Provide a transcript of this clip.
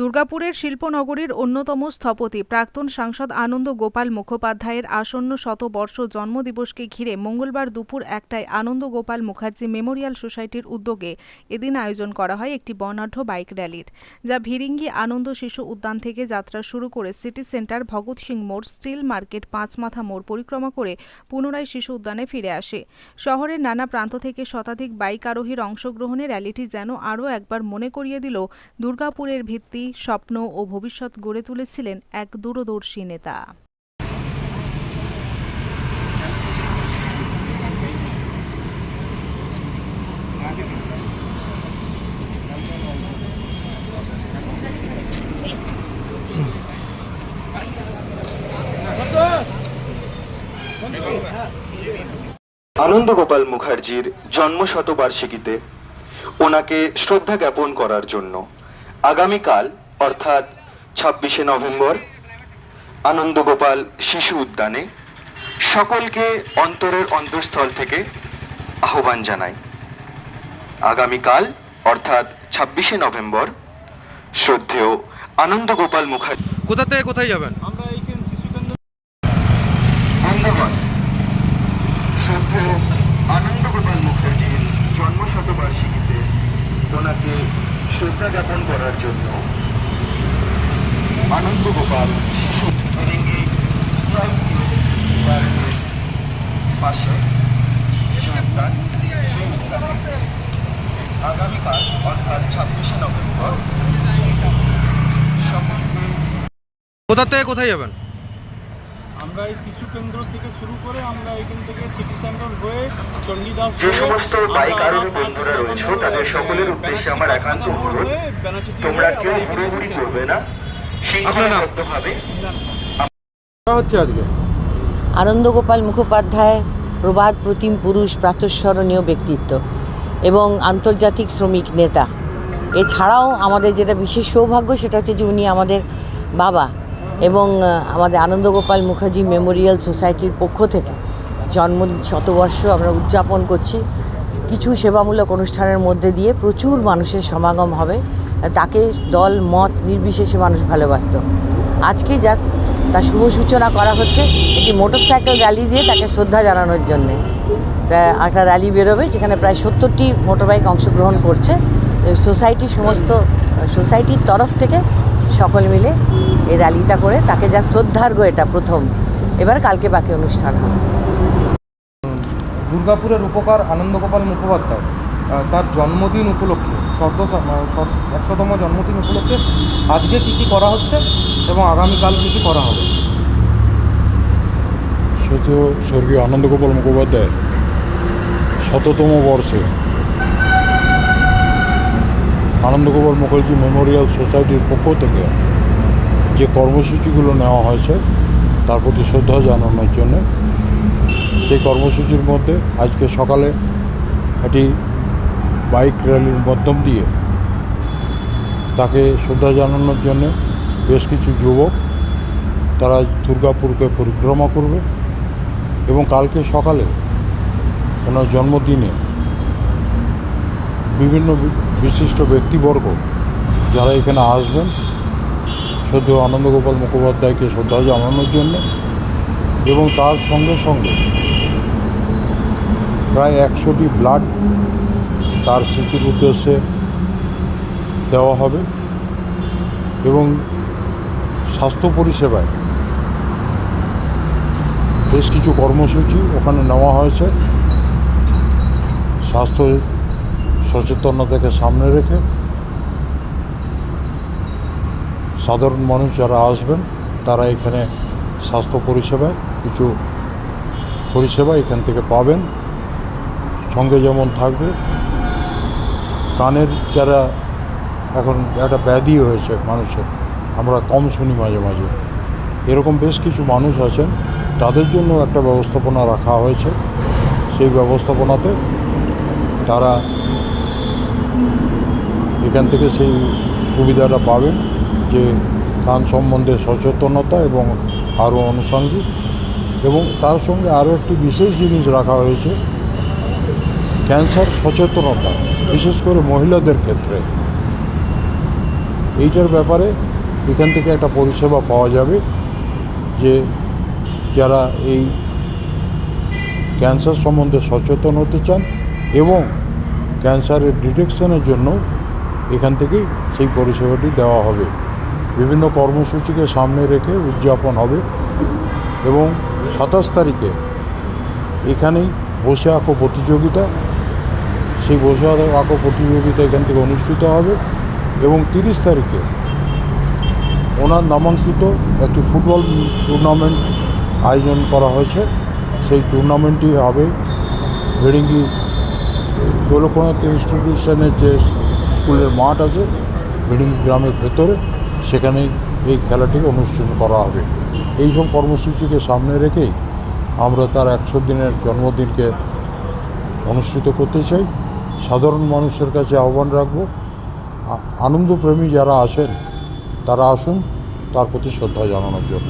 দুর্গাপুরের শিল্পনগরীর অন্যতম স্থপতি প্রাক্তন সাংসদ আনন্দ গোপাল মুখোপাধ্যায়ের আসন্ন শতবর্ষ জন্মদিবসকে ঘিরে মঙ্গলবার দুপুর একটায় আনন্দ গোপাল মুখার্জি মেমোরিয়াল সোসাইটির উদ্যোগে এদিন আয়োজন করা হয় একটি বর্ণাঢ্য বাইক র্যালির, যা ভিরিঙ্গি আনন্দ শিশু উদ্যান থেকে যাত্রা শুরু করে সিটি সেন্টার ভগৎ সিং মোড়, স্টিল মার্কেট, পাঁচমাথা মোড় পরিক্রমা করে পুনরায় শিশু উদ্যানে ফিরে আসে। শহরের নানা প্রান্ত থেকে শতাধিক বাইক আরোহীর অংশগ্রহণে র্যালিটি যেন আরও একবার মনে করিয়ে দিল দুর্গাপুরের ভিত্তি স্বপ্ন ও ভবিষ্যৎ গড়ে তুলেছিলেন এক দূরদর্শী নেতা। আনন্দ গোপাল মুখার্জির জন্ম শতবার্ষিকীতে ওনাকে শ্রদ্ধা জ্ঞাপন করার জন্য আগামীকাল অর্থাৎ ছাব্বিশে নভেম্বর আনন্দগোপাল শিশু উদ্যানে সকলকে অন্তরের অন্তঃস্থল থেকে আহ্বান জানাই। আগামীকাল অর্থাৎ ছাব্বিশে নভেম্বর শ্রদ্ধেয় আনন্দগোপাল মুখার্জী। মুখার্জি কোথা থেকে কোথায় যাবেন? আমরা এইখানে শিশু কেন্দ্র ধন্যবাদ শ্রদ্ধেয় আনন্দ গোপাল মুখার্জির জন্ম শতবার্ষিকীতে ওনাকে শ্রদ্ধা জ্ঞাপন করার জন্য আনন্দ গোপাল শিশু সিআইসিও পাশে উদ্যান সেই উদ্যানে আগামীকাল অর্থাৎ ছাব্বিশে নভেম্বর কোথা থেকে কোথায় যাবেন? আমরা এই শিশু কেন্দ্র থেকে শুরু করে আমরা এখান থেকে সিটি সেন্টার হয়ে চণ্ডীদাস যে সমস্ত বাইক আরোহী বন্ধুরা রয়েছে তাদের সকলের উদ্দেশ্যে আমার একান্ত অনুরোধ তোমরা কেউ শেষ করবে না। আপনার নাম? হচ্ছে আজকে? আনন্দগোপাল মুখোপাধ্যায় প্রবাদ প্রতিম পুরুষ প্রাতঃস্মরণীয় ব্যক্তিত্ব এবং আন্তর্জাতিক শ্রমিক নেতা। এছাড়াও আমাদের যেটা বিশেষ সৌভাগ্য সেটা হচ্ছে যে উনি আমাদের বাবা এবং আমাদের আনন্দগোপাল মুখার্জি মেমোরিয়াল সোসাইটির পক্ষ থেকে জন্মদিন শতবর্ষ আমরা উদযাপন করছি। কিছু সেবামূলক অনুষ্ঠানের মধ্যে দিয়ে প্রচুর মানুষের সমাগম হবে। তাকে দল, মত নির্বিশেষে মানুষ ভালোবাসত। আজকে জাস্ট তার শুভ সূচনা করা হচ্ছে একটি মোটরসাইকেল র্যালি দিয়ে তাকে শ্রদ্ধা জানানোর জন্যে। তা একটা র্যালি বেরোবে যেখানে প্রায় সত্তরটি মোটরবাইক অংশগ্রহণ করছে। সোসাইটি সমস্ত সোসাইটির তরফ থেকে সকল মিলে এই র্যালিটা করে তাকে যা শ্রদ্ধার্ঘ এটা প্রথম। এবার কালকে বাকি অনুষ্ঠান হবে। দুর্গাপুরের উপকার আনন্দগোপাল মুখোপাধ্যায় তার জন্মদিন উপলক্ষে শর্দ একশোতম জন্মদিন উপলক্ষে আজকে কি কি করা হচ্ছে এবং আগামীকাল কি কি করা হবে? শুধু স্বর্গীয় আনন্দগোপাল মুখোপাধ্যায়, শততম বর্ষে আনন্দগোপাল মুখার্জি মেমোরিয়াল সোসাইটির পক্ষ থেকে যে কর্মসূচিগুলো নেওয়া হয়েছে, তার প্রতি শ্রদ্ধা জানানোর জন্য সেই কর্মসূচির মধ্যে আজকে সকালে একটি বাইক র্যালির মাধ্যম দিয়ে তাকে শ্রদ্ধা জানানোর জন্য বেশ কিছু যুবক তারা দুর্গাপুরকে পরিক্রমা করবে এবং কালকে সকালে ওনার জন্মদিনে বিভিন্ন বিশিষ্ট ব্যক্তিবর্গ যারা এখানে আসবেন সদ্য আনন্দগোপাল মুখোপাধ্যায়কে শ্রদ্ধা জানানোর জন্য এবং তার সঙ্গে সঙ্গে প্রায় একশোটি ব্লাড তার স্মৃতির উদ্দেশ্যে দেওয়া হবে এবং স্বাস্থ্য পরিষেবায় বেশ কিছু কর্মসূচি ওখানে নেওয়া হয়েছে। স্বাস্থ্য সচেতনতাকে সামনে রেখে সাধারণ মানুষ যারা আসবেন, তারা এখানে স্বাস্থ্য পরিষেবায় কিছু পরিষেবা এখান থেকে পাবেন। সঙ্গে যেমন থাকবে, কানের যারা এখন একটা ব্যাধি হয়েছে মানুষের, আমরা কম শুনি মাঝে মাঝে। এরকম বেশ কিছু মানুষ আছেন, তাদের জন্য একটা ব্যবস্থাপনা রাখা হয়েছে। সেই ব্যবস্থাপনাতে তারা এখান থেকে সেই সুবিধাটা পাবেন যে কান সম্বন্ধে সচেতনতা এবং আরও আনুষঙ্গিক এবং তার সঙ্গে আরও একটি বিশেষ জিনিস রাখা হয়েছে ক্যান্সার, সচেতনতা, বিশেষ করে মহিলাদের ক্ষেত্রে। এইটার ব্যাপারে এখান থেকে একটা পরিষেবা পাওয়া যাবে যে যারা এই ক্যান্সার সম্বন্ধে সচেতন হতে চান এবং ক্যান্সারের ডিটেকশনের জন্য এখান থেকেই সেই পরিষেবাটি দেওয়া হবে। বিভিন্ন কর্মসূচিকে সামনে রেখে উদযাপন হবে এবং সাতাশ তারিখে এখানেই বসে আঁকো প্রতিযোগিতা সেই বসে আঁকো প্রতিযোগিতা এখান থেকে অনুষ্ঠিত হবে এবং তিরিশ তারিখে ওনার নামাঙ্কিত একটি ফুটবল টুর্নামেন্ট আয়োজন করা হয়েছে। সেই টুর্নামেন্টটি হবে ভেড়িঙ্গি দোলকনাথ ইনস্টিটিউশনের যে স্কুলের মাঠ আছে, ভেড়িঙ্গি গ্রামের ভেতরে। সেখানেই এই খেলাটি অনুষ্ঠান করা হবে। এই সব কর্মসূচিকে সামনে রেখেই আমরা তার একশো দিনের জন্মদিনকে অনুষ্ঠিত করতে চাই। সাধারণ মানুষের কাছে আহ্বান রাখব আনন্দপ্রেমী যারা আছেন, তারা আসুন, তার প্রতি শ্রদ্ধা জানানোর জন্য।